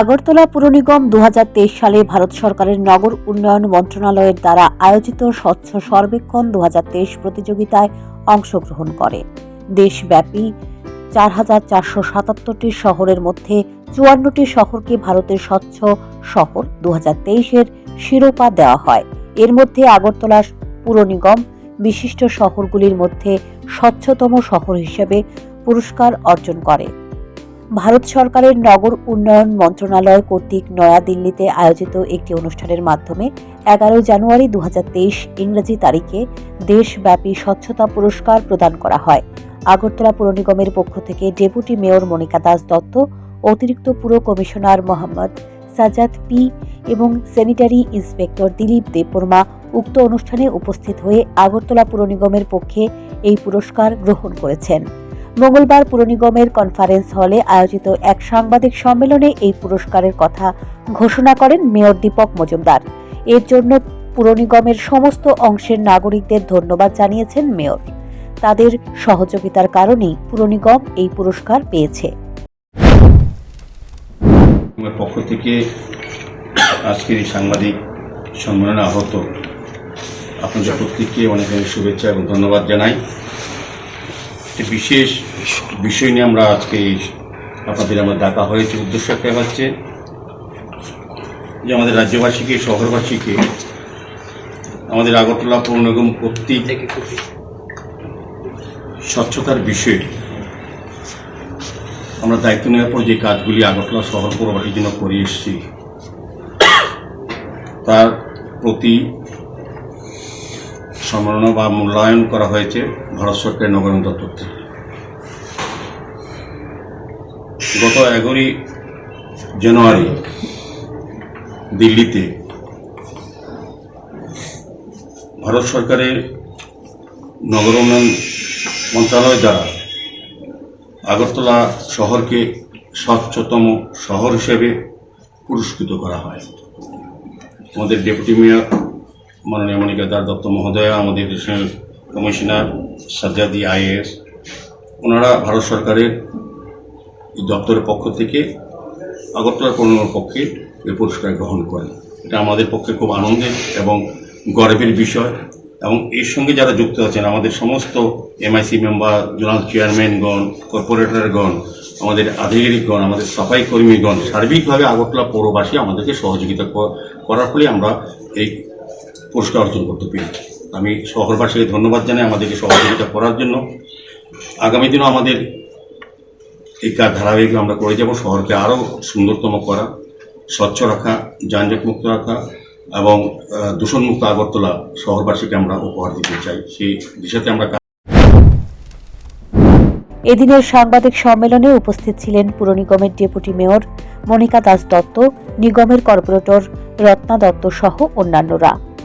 আগরতলা পুর নিগম দু হাজার তেইশ সালে ভারত সরকারের নগর উন্নয়ন মন্ত্রণালয়ের দ্বারা আয়োজিত স্বচ্ছ সর্বেক্ষণ দু হাজার তেইশ প্রতিযোগিতায় অংশগ্রহণ করে। দেশব্যাপী চার হাজার চারশো সাতাত্তরটি শহরের মধ্যে চুয়ান্নটি শহরকে ভারতের স্বচ্ছ শহর দু এর শিরোপা দেওয়া হয়। এর মধ্যে আগরতলা পুর নিগম বিশিষ্ট শহরগুলির মধ্যে স্বচ্ছতম শহর হিসেবে পুরস্কার অর্জন করে। ভারত সরকারের নগর উন্নয়ন মন্ত্রণালয় কর্তৃক নয়াদিল্লিতে আয়োজিত একটি অনুষ্ঠানের মাধ্যমে এগারো জানুয়ারি দু হাজার তেইশ ইংরেজি তারিখে দেশব্যাপী স্বচ্ছতা পুরস্কার প্রদান করা হয়। আগরতলা পুর নিগমের পক্ষ থেকে ডেপুটি মেয়র মনিকা দাস দত্ত, অতিরিক্ত পুর কমিশনার মোহাম্মদ সাজাদ পি এবং স্যানিটারি ইন্সপেক্টর দিলীপ দেববর্মা উক্ত অনুষ্ঠানে উপস্থিত হয়ে আগরতলা পুর নিগমের পক্ষে এই পুরস্কার গ্রহণ করেছেন। মঙ্গলবার পুর নিগমের কনফারেন্স হলে আয়োজিত এক সাংবাদিক সম্মেলনে এই পুরস্কারের কথা ঘোষণা করেন মেয়র দীপক মজুমদার। এর জন্য পুর নিগমের সমস্ত অংশের নাগরিকদের ধন্যবাদ জানিয়েছেন মেয়র। তাদের সহযোগিতার কারণেই পুর নিগম এই পুরস্কার পেয়েছে। পক্ষ থেকে আজকের এই সাংবাদিক সম্মেলনে আহত আপনাদের প্রত্যেককে অনেক অনেক শুভেচ্ছা এবং ধন্যবাদ জানাই। একটি বিশেষ বিষয় নিয়ে আমরা আজকে আপনাদের আমার ডাকা হয়েছে। উদ্দেশ্য একটা হচ্ছে যে আমাদের রাজ্যবাসীকে শহরবাসীকে আমাদের আগরতলা পৌর নিগম কর্তৃক স্বচ্ছতার বিষয়ে আমরা দায়িত্ব নেওয়ার পর যে কাজগুলি আগরতলা শহর পৌরবাসীর জন্য করে এসেছি তার প্রতি সম্মাননা বা মূল্যায়ন করা হয়েছে ভারত সরকারের নগরায়ণ দপ্তর থেকে। গত এগারোই জানুয়ারি দিল্লিতে ভারত সরকারের নগর উন্নয়ন মন্ত্রণালয় দ্বারা আগরতলা শহরকে স্বচ্ছতম শহর হিসেবে পুরস্কৃত করা হয়। আমাদের ডেপুটি মেয়র মাননীয় মনিকা দাস দত্ত মহোদয়া, আমাদের কমিশনার সাজ্জাদি আইএস ওনারা ভারত সরকারের দপ্তরের পক্ষ থেকে আগরতলা পৌরনিগমের পক্ষে এই পুরস্কার গ্রহণ করেন। এটা আমাদের পক্ষে খুব আনন্দের এবং গর্বের বিষয় এবং এর সঙ্গে যারা যুক্ত আছেন, আমাদের সমস্ত এমআইসি মেম্বার, জোনাল চেয়ারম্যানগণ, কর্পোরেটরগণ, আমাদের আধিকারিকগণ, আমাদের সাফাই কর্মীগণ, সার্বিকভাবে আগরতলা পৌরবাসী আমাদেরকে সহযোগিতা করার ফলে আমরা এই পুরস্কার অর্জন করতে পেরেছি আমি শহরবাসীকে ধন্যবাদ জানাই আমাদেরকে সহযোগিতা করার জন্য। আগামী দিনও আমাদের এই কাজ ধারাবাহিক আমরা করে যাব। শহরকে আরও সুন্দরতম করা, স্বচ্ছ রাখা যানজট মুক্ত রাখা এবং দূষণমুক্ত আগরতলা শহরবাসীকে আমরা উপহার দিতে চাই। সেই দিশাতে আমরা এদিনের সাংবাদিক সম্মেলনে উপস্থিত ছিলেন পুর নিগমের ডেপুটি মেয়র মনিকা দাস দত্ত, নিগমের কর্পোরেটর রত্না দত্ত সহ অন্যান্যরা।